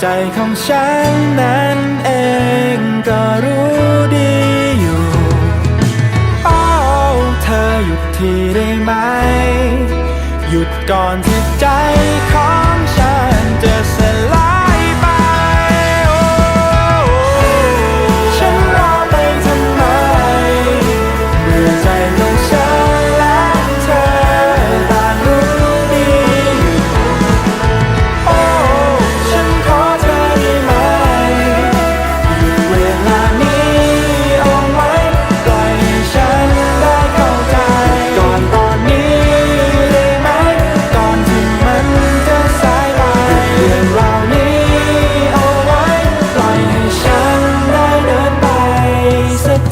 ใจของฉันนั้นเองก็รู้ดีอยู่โอ้เธอหยุดทีได้ไหม หยุดก่อนที่ใจของ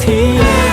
听